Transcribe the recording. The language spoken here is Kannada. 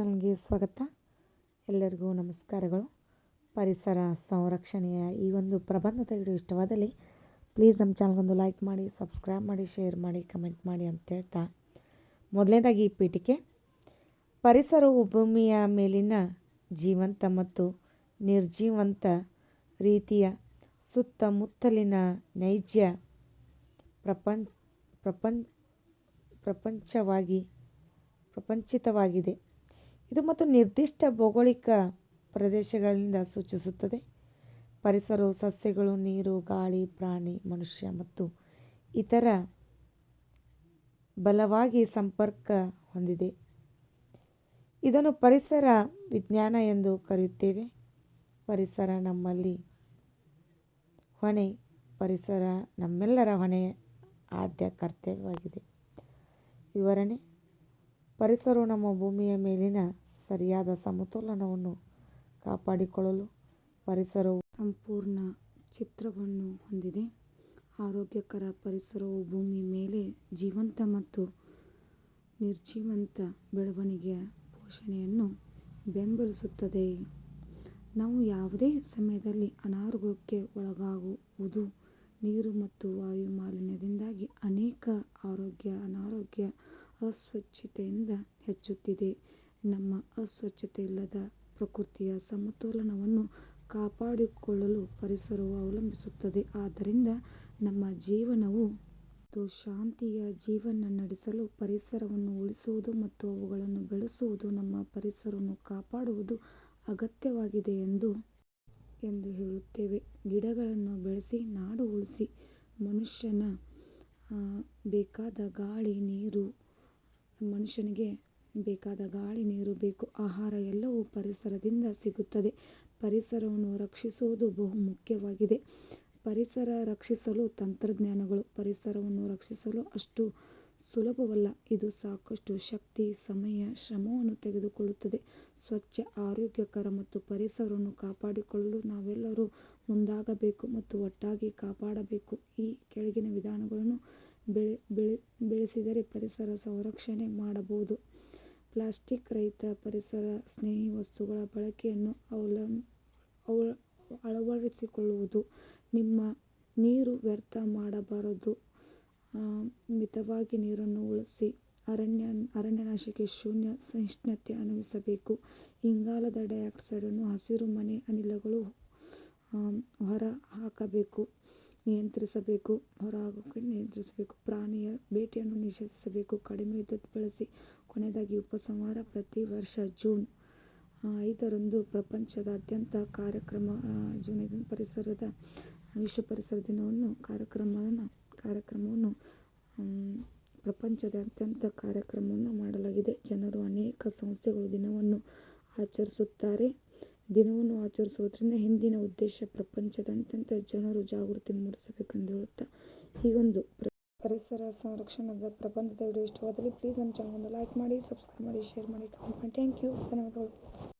ಚಾನಲ್ಗೆ ಸ್ವಾಗತ. ಎಲ್ಲರಿಗೂ ನಮಸ್ಕಾರಗಳು. ಪರಿಸರ ಸಂರಕ್ಷಣೆಯ ಈ ಒಂದು ಪ್ರಬಂಧದ ವಿಡಿಯೋ ಇಷ್ಟವಾದಲ್ಲಿ ಪ್ಲೀಸ್ ನಮ್ಮ ಚಾನಲ್ಗೊಂದು ಲೈಕ್ ಮಾಡಿ ಸಬ್ಸ್ಕ್ರೈಬ್ ಮಾಡಿ ಶೇರ್ ಮಾಡಿ ಕಮೆಂಟ್ ಮಾಡಿ ಅಂತ ಹೇಳ್ತಾ ಮೊದಲನೇದಾಗಿ ಈ ಪೀಠಿಕೆ. ಪರಿಸರವು ಭೂಮಿಯ ಮೇಲಿನ ಜೀವಂತ ಮತ್ತು ನಿರ್ಜೀವಂತ ರೀತಿಯ ಸುತ್ತಮುತ್ತಲಿನ ನೈಜ ಪ್ರಪಂಚ ಪ್ರಪಂಚ, ಪ್ರಪಂಚವಾಗಿ, ಪ್ರಪಂಚಿತವಾಗಿದೆ. ಇದು ಮತ್ತು ನಿರ್ದಿಷ್ಟ ಭೌಗೋಳಿಕ ಪ್ರದೇಶಗಳಿಂದ ಸೂಚಿಸುತ್ತದೆ. ಪರಿಸರವು ಸಸ್ಯಗಳು, ನೀರು, ಗಾಳಿ, ಪ್ರಾಣಿ, ಮನುಷ್ಯ ಮತ್ತು ಇತರ ಬಲವಾಗಿ ಸಂಪರ್ಕ ಹೊಂದಿದೆ. ಇದನ್ನು ಪರಿಸರ ವಿಜ್ಞಾನ ಎಂದು ಕರೆಯುತ್ತೇವೆ. ಪರಿಸರ ನಮ್ಮಲ್ಲಿ ಹೊಣೆ, ಪರಿಸರ ನಮ್ಮೆಲ್ಲರ ಹೊಣೆ ಆದ್ಯ ಕರ್ತವ್ಯವಾಗಿದೆ. ವಿವರಣೆ ಪರಿಸರವು ನಮ್ಮ ಭೂಮಿಯ ಮೇಲಿನ ಸರಿಯಾದ ಸಮತೋಲನವನ್ನು ಕಾಪಾಡಿಕೊಳ್ಳಲು ಪರಿಸರವು ಸಂಪೂರ್ಣ ಚಿತ್ರವನ್ನು ಹೊಂದಿದೆ. ಆರೋಗ್ಯಕರ ಪರಿಸರವು ಭೂಮಿ ಮೇಲೆ ಜೀವಂತ ಮತ್ತು ನಿರ್ಜೀವಂತ ಬೆಳವಣಿಗೆಯ ಪೋಷಣೆಯನ್ನು ಬೆಂಬಲಿಸುತ್ತದೆ. ನಾವು ಯಾವುದೇ ಸಮಯದಲ್ಲಿ ಅನಾರೋಗ್ಯಕ್ಕೆ ಒಳಗಾಗುವುದು ನೀರು ಮತ್ತು ವಾಯು ಮಾಲಿನ್ಯದಿಂದಾಗಿ ಅನೇಕ ಆರೋಗ್ಯ, ಅನಾರೋಗ್ಯ, ಅಸ್ವಚ್ಛತೆಯಿಂದ ಹೆಚ್ಚುತ್ತಿದೆ. ನಮ್ಮ ಅಸ್ವಚ್ಛತೆಯಿಲ್ಲದ ಪ್ರಕೃತಿಯ ಸಮತೋಲನವನ್ನು ಕಾಪಾಡಿಕೊಳ್ಳಲು ಪರಿಸರವು ಅವಲಂಬಿಸುತ್ತದೆ. ಆದ್ದರಿಂದ ನಮ್ಮ ಜೀವನವು ಮತ್ತು ಶಾಂತಿಯ ಜೀವನ ನಡೆಸಲು ಪರಿಸರವನ್ನು ಉಳಿಸುವುದು ಮತ್ತು ಅವುಗಳನ್ನು ಬೆಳೆಸುವುದು, ನಮ್ಮ ಪರಿಸರವನ್ನು ಕಾಪಾಡುವುದು ಅಗತ್ಯವಾಗಿದೆ ಎಂದು ಎಂದು ಹೇಳುತ್ತೇವೆ. ಗಿಡಗಳನ್ನು ಬೆಳೆಸಿ, ನಾಡು ಉಳಿಸಿ, ಮನುಷ್ಯನ ಬೇಕಾದ ಗಾಳಿ, ನೀರು, ಮನುಷ್ಯನಿಗೆ ಬೇಕಾದ ಗಾಳಿ, ನೀರು ಬೇಕು. ಆಹಾರ ಎಲ್ಲವೂ ಪರಿಸರದಿಂದ ಸಿಗುತ್ತದೆ. ಪರಿಸರವನ್ನು ರಕ್ಷಿಸುವುದು ಬಹು ಮುಖ್ಯವಾಗಿದೆ. ಪರಿಸರ ರಕ್ಷಿಸಲು ತಂತ್ರಜ್ಞಾನಗಳು, ಪರಿಸರವನ್ನು ರಕ್ಷಿಸಲು ಅಷ್ಟು ಸುಲಭವಲ್ಲ. ಇದು ಸಾಕಷ್ಟು ಶಕ್ತಿ, ಸಮಯ, ಶ್ರಮವನ್ನು ತೆಗೆದುಕೊಳ್ಳುತ್ತದೆ. ಸ್ವಚ್ಛ, ಆರೋಗ್ಯಕರ ಮತ್ತು ಪರಿಸರವನ್ನು ಕಾಪಾಡಿಕೊಳ್ಳಲು ನಾವೆಲ್ಲರೂ ಮುಂದಾಗಬೇಕು ಮತ್ತು ಒಟ್ಟಾಗಿ ಕಾಪಾಡಬೇಕು. ಈ ಕೆಳಗಿನ ವಿಧಾನಗಳನ್ನು ಬೆಳೆ ಬೆಳೆ, ಬೆಳೆಸಿದರೆ ಪರಿಸರ ಸಂರಕ್ಷಣೆ ಮಾಡಬಹುದು. ಪ್ಲಾಸ್ಟಿಕ್ ರಹಿತ ಪರಿಸರ ಸ್ನೇಹಿ ವಸ್ತುಗಳ ಬಳಕೆಯನ್ನು ಅಳವಡಿಸಿಕೊಳ್ಳುವುದು. ನಿಮ್ಮ ನೀರು ವ್ಯರ್ಥ ಮಾಡಬಾರದು. ಮಿತವಾಗಿ ನೀರನ್ನು ಉಳಿಸಿ ಅರಣ್ಯ, ಅರಣ್ಯನಾಶಕ್ಕೆ ಶೂನ್ಯ ಸಹಿಷ್ಣುತೆ ಅನ್ವಯಿಸಬೇಕು. ಇಂಗಾಲದ ಡೈಆಕ್ಸೈಡನ್ನು ಹಸಿರು ಮನೆ ಅನಿಲಗಳು ಹೊರಹಾಕಬೇಕು ನಿಯಂತ್ರಿಸಬೇಕು ಹೊರಹಾಕೋಕೆ ನಿಯಂತ್ರಿಸಬೇಕು. ಪ್ರಾಣಿಯ ಬೇಟೆಯನ್ನು ನಿಷೇಧಿಸಬೇಕು. ಕಡಿಮೆ ವಿದ್ಯುತ್ ಬಳಸಿ ಕೊನೆಯದಾಗಿ ಉಪಸಂಹಾರ ಪ್ರತಿ ವರ್ಷ ಜೂನ್ ಐದರಂದು ಪ್ರಪಂಚದಾದ್ಯಂತ ಕಾರ್ಯಕ್ರಮ ಜೂನ್ ಪರಿಸರದ, ವಿಶ್ವ ಪರಿಸರ ದಿನವನ್ನು ಕಾರ್ಯಕ್ರಮವನ್ನು ಕಾರ್ಯಕ್ರಮವನ್ನು ಪ್ರಪಂಚದಾದ್ಯಂತ ಕಾರ್ಯಕ್ರಮವನ್ನು ಮಾಡಲಾಗಿದೆ. ಜನರು ಅನೇಕ ಸಂಸ್ಥೆಗಳು ದಿನವನ್ನು ಆಚರಿಸುತ್ತಾರೆ. ದಿನವನ್ನು ಆಚರಿಸುವುದರಿಂದ ಹಿಂದಿನ ಉದ್ದೇಶ ಪ್ರಪಂಚದಾದ್ಯಂತ ಜನರು ಜಾಗೃತಿ ಮೂಡಿಸಬೇಕೆಂದು ಹೇಳುತ್ತಾ ಈ ಒಂದು ಪರಿಸರ ಸಂರಕ್ಷಣದ ಪ್ರಬಂಧದ ವಿಡಿಯೋ ಇಷ್ಟವಾದಲ್ಲಿ ಪ್ಲೀಸ್ ನಮ್ಮ ಚಾನಲ್ ಲೈಕ್ ಮಾಡಿ ಸಬ್ಸ್ಕ್ರೈಬ್ ಮಾಡಿ ಶೇರ್ ಮಾಡಿ ಕಮೆಂಟ್ ಮಾಡಿ. ಥ್ಯಾಂಕ್ ಯು ಧನ್ಯವಾದಗಳು.